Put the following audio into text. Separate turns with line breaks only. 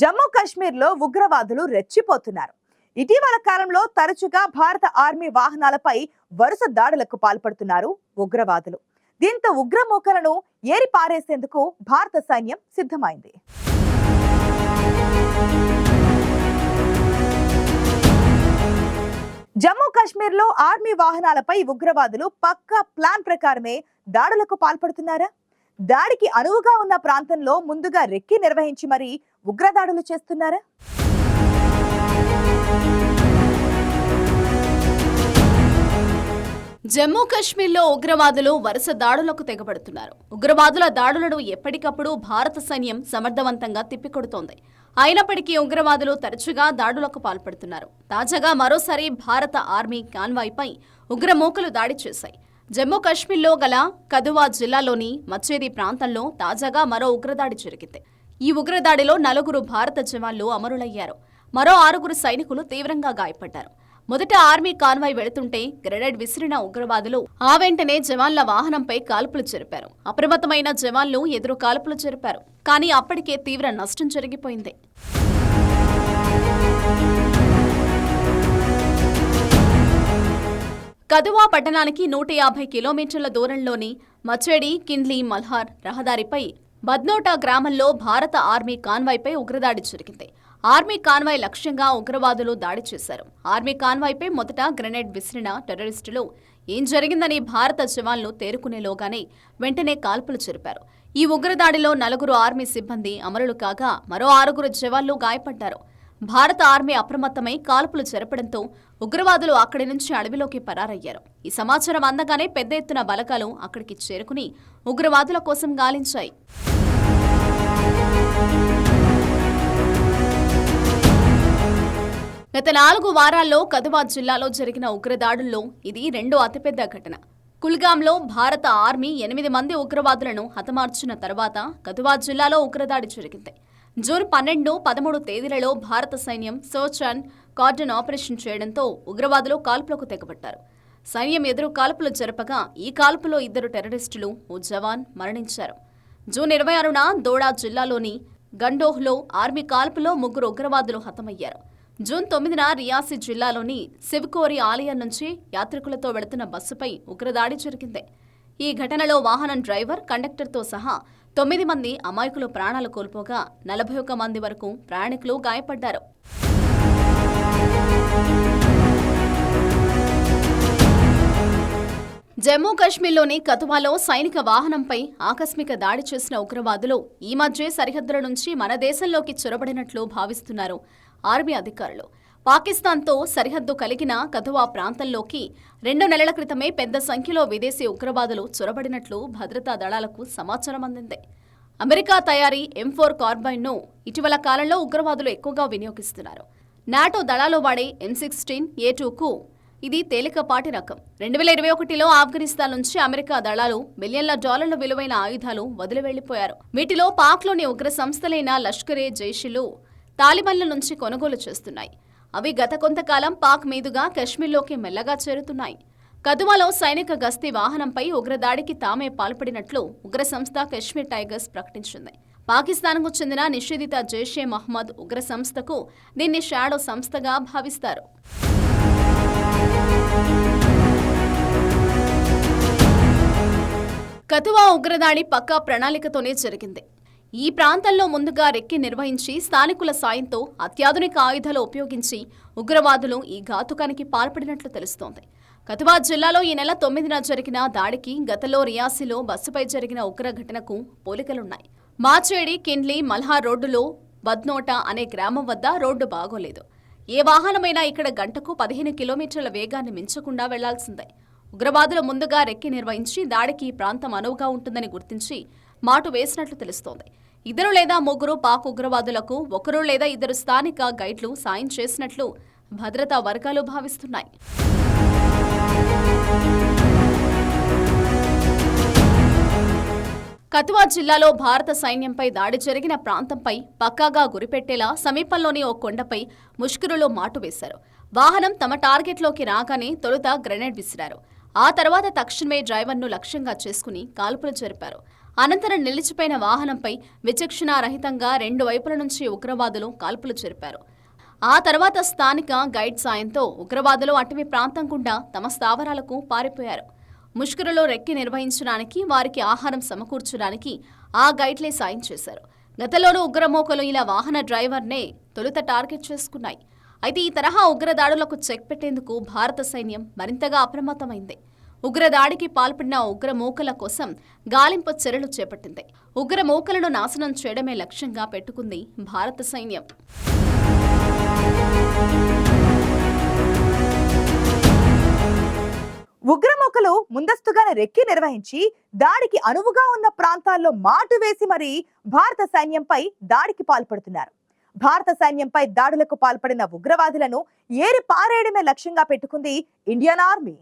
జమ్మూ కాశ్మీర్లో ఉగ్రవాదులు రెచ్చిపోతున్నారు. ఇటీవల కాలంలో తరచుగా భారత ఆర్మీ వాహనాలపై వరుస దాడులకు పాల్పడుతున్నారు ఉగ్రవాదులు. దీంతో ఉగ్రమూకలను ఏరి పారేసేందుకు భారత సైన్యం సిద్ధమైంది. జమ్మూ కాశ్మీర్లో ఆర్మీ వాహనాలపై ఉగ్రవాదులు పక్కా ప్లాన్ ప్రకారమే దాడులకు పాల్పడుతున్నారా? దాడికి అనువుగా ఉన్న ప్రాంతంలో ముందుగా రెక్కి నిర్వహించి మరీ ఉగ్రదాడులు చేస్తున్నారా?
జమ్మూ కాశ్మీర్లో ఉగ్రవాదులు వరుస దాడులకు తెగబడుతున్నారు. ఉగ్రవాదుల దాడులను ఎప్పటికప్పుడు భారత సైన్యం సమర్థవంతంగా తిప్పికొడుతోంది. అయినప్పటికీ ఉగ్రవాదులు తరచుగా దాడులకు పాల్పడుతున్నారు. తాజాగా మరోసారి భారత ఆర్మీ కాన్వాయ్పై ఉగ్రమూకలు దాడి చేశాయి. జమ్మూ కాశ్మీర్లో గల కదువా జిల్లాలోని మచ్చేరి ప్రాంతంలో తాజాగా మరో ఉగ్రదాడి జరిగింది. ఈ ఉగ్రదాడిలో నలుగురు భారత జవాన్లు అమరులయ్యారు. మరో ఆరుగురు సైనికులు తీవ్రంగా గాయపడ్డారు. మొదట ఆర్మీ కాన్వాయ్ వెళుతుంటే గ్రెనేడ్ విసిరిన ఉగ్రవాదులు ఆ వెంటనే జవాన్ల వాహనంపై కాల్పులు జరిపారు. అప్రమత్తమైన జవాన్లు ఎదురు కాల్పులు జరిపారు. కానీ అప్పటికే తీవ్ర నష్టం జరిగిపోయింది. కదువా పట్టణానికి నూట యాభై కిలోమీటర్ల దూరంలోని మచేడి కిండ్లీ మల్హార్ రహదారిపై బద్నోటా గ్రామంలో భారత ఆర్మీ కాన్వాయ్పై ఉగ్రదాడి జరిగింది. ఆర్మీ కాన్వాయ్ లక్ష్యంగా ఉగ్రవాదులు దాడి చేశారు. ఆర్మీ కాన్వాయ్పై మొదట గ్రెనేడ్ విసిరిన టెర్రరిస్టులు ఏం జరిగిందని భారత జవాన్లు తేరుకునేలోగానే వెంటనే కాల్పులు జరిపారు. ఈ ఉగ్రదాడిలో నలుగురు ఆర్మీ సిబ్బంది అమరులు కాగా మరో ఆరుగురు జవాన్లు గాయపడ్డారు. భారత ఆర్మీ అప్రమత్తమై కాల్పులు జరపడంతో ఉగ్రవాదులు అక్కడి నుంచి అడవిలోకి పరారయ్యారు. ఈ సమాచారం అందగానే పెద్ద ఎత్తున బలగాలు అక్కడికి చేరుకుని ఉగ్రవాదుల కోసం గాలించాయి. గత నాలుగు వారాల్లో కదువా జిల్లాలో జరిగిన ఉగ్రదాడుల్లో ఇది రెండో అతిపెద్ద ఘటన. కుల్గాంలో భారత ఆర్మీ ఎనిమిది మంది ఉగ్రవాదులను హతమార్చిన తర్వాత కదువా జిల్లాలో ఉగ్రదాడి జరిగింది. జూన్ పన్నెండు పదమూడు తేదీలలో భారత సైన్యం సర్చ్ అండ్ కార్డన్ ఆపరేషన్ చేయడంతో ఉగ్రవాదులు కాల్పులకు తెగబట్టారు సైన్యం ఎదురు కాల్పులు జరపగా ఈ కాల్పులో ఇద్దరు టెర్రరిస్టులు ఓ జవాన్ మరణించారు. జూన్ ఇరవై ఆరున దోడా జిల్లాలోని గండోహ్లో ఆర్మీ కాల్పులో ముగ్గురు ఉగ్రవాదులు హతమయ్యారు. జూన్ తొమ్మిదిన రియాసి జిల్లాలోని శివకోరి ఆలయం నుంచి యాత్రికులతో వెళుతున్న బస్సుపై ఉగ్రదాడి జరిగింది. ఈ ఘటనలో వాహనం డ్రైవర్ కండక్టర్తో సహా తొమ్మిది మంది అమాయకులు ప్రాణాలు కోల్పోగా నలభై ఒక్క మంది వరకు ప్రయాణికులు గాయపడ్డారు. జమ్మూ కాశ్మీర్లోని కతువాలో సైనిక వాహనంపై ఆకస్మిక దాడి చేసిన ఉగ్రవాదులు ఈ మధ్య సరిహద్దుల నుంచి మన దేశంలోకి చొరబడినట్లు భావిస్తున్నారు ఆర్మీ అధికారులు. పాకిస్తాన్తో సరిహద్దు కలిగిన కథువా ప్రాంతంలోకి రెండు నెలల క్రితమే పెద్ద సంఖ్యలో విదేశీ ఉగ్రవాదులు చొరబడినట్లు భద్రతా దళాలకు సమాచారం అందింది. అమెరికా తయారీ ఎం ఫోర్ కార్బైన్ను ఇటీవల కాలంలో ఉగ్రవాదులు ఎక్కువగా వినియోగిస్తున్నారు. నాటో దళాలు వాడే ఎం సిక్స్టీన్ ఏ టూకు ఇది తేలికపాటి రకం. రెండు వేల ఇరవై ఒకటిలో ఆఫ్ఘనిస్తాన్ నుంచి అమెరికా దళాలు మిలియన్ల డాలర్ల విలువైన ఆయుధాలు వదిలి వెళ్ళిపోయారు వీటిలో పాక్లోని ఉగ్ర సంస్థలైన లష్కరే జైషులు తాలిబన్ల నుంచి కొనుగోలు చేస్తున్నాయి. అవి గత కొంతకాలం పాక్ మీదుగా కశ్మీర్లోకి మెల్లగా చేరుతున్నాయి. కదువాలో సైనిక గస్తీ వాహనంపై ఉగ్రదాడికి తామే పాల్పడినట్లు ఉగ్ర సంస్థ కశ్మీర్ టైగర్స్ ప్రకటించింది. పాకిస్తాన్కు చెందిన నిషేధిత జైషే మహ్మద్ ఉగ్ర సంస్థకు దీన్ని షాడో సంస్థగా భావిస్తారు. కతువా ఉగ్రదాడి పక్కా ప్రణాళికతోనే జరిగింది. ఈ ప్రాంతంలో ముందుగా రెక్కి నిర్వహించి స్థానికుల సాయంతో అత్యాధునిక ఆయుధాలు ఉపయోగించి ఉగ్రవాదులు ఈ ఘాతుకానికి పాల్పడినట్లు తెలుస్తోంది. కతువా జిల్లాలో ఈ నెల తొమ్మిదిన జరిగిన దాడికి గతంలో రియాసిలో బస్సుపై జరిగిన ఉగ్ర ఘటనకు పోలికలున్నాయి. మాచేడి కిండ్లి మల్హార్ రోడ్డులో బద్నోట అనే గ్రామం వద్ద రోడ్డు బాగోలేదు. ఏ వాహనమైనా ఇక్కడ గంటకు పదిహేను కిలోమీటర్ల వేగాన్ని మించకుండా వెళ్ళాల్సిందే. ఉగ్రవాదులు ముందుగా రెక్కి నిర్వహించి దాడికి ఈ ప్రాంతం అనువుగా ఉంటుందని గుర్తించి మాటు వేసినట్లు తెలుస్తోంది. ఇద్దరు లేదా ముగ్గురు పాక్ ఉగ్రవాదులకు ఒకరు లేదా ఇద్దరు స్థానిక గైడ్లు సాయం చేసినట్లు భద్రతా వర్గాలు భావిస్తున్నాయి. కతువా జిల్లాలో భారత సైన్యంపై దాడి జరిగిన ప్రాంతంపై పక్కాగా గురిపెట్టేలా సమీపంలోని ఓ కొండపై ముష్కరులు మాటు వేశారు. వాహనం తమ టార్గెట్లోకి రాగానే తొలుత గ్రెనేడ్ విసిరారు. ఆ తర్వాత తక్షణమే డ్రైవర్ను లక్ష్యంగా చేసుకుని కాల్పులు జరిపారు. అనంతరం నిలిచిపోయిన వాహనంపై విచక్షణారహితంగా రెండు వైపుల నుంచి ఉగ్రవాదులు కాల్పులు జరిపారు. ఆ తర్వాత స్థానిక గైడ్ సాయంతో ఉగ్రవాదులు అటవీ ప్రాంతం గుండా తమ స్థావరాలకు పారిపోయారు. ముష్కరులో రెక్కి నిర్వహించడానికి వారికి ఆహారం సమకూర్చడానికి ఆ గైడ్లే సాయం చేశారు. గతంలోనూ ఉగ్రమోకలు ఇలా వాహన డ్రైవర్నే తొలుత టార్గెట్ చేసుకున్నాయి. అయితే ఈ తరహా ఉగ్రదాడులకు చెక్ పెట్టేందుకు భారత సైన్యం మరింతగా అప్రమత్తమైంది. ఉగ్రదాడికి పాల్పడిన ఉగ్రమూకల కోసం గాలింపు చర్యలు చేపట్టింది. ఉగ్రమూకలను నాశనం చేయడమే లక్ష్యంగా పెట్టుకుంది భారత సైన్యం.
ఉగ్రమూకలు ముందస్తుగానే రెక్కి నిర్వహించి దాడికి అనువుగా ఉన్న ప్రాంతాల్లో మాటు వేసి మరీ భారత సైన్యంపై దాడికి పాల్పడుతున్నారు. భారత సైన్యంపై దాడులకు పాల్పడిన ఉగ్రవాదులను ఏరి పారేయడమే లక్ష్యంగా పెట్టుకుంది ఇండియన్ ఆర్మీ.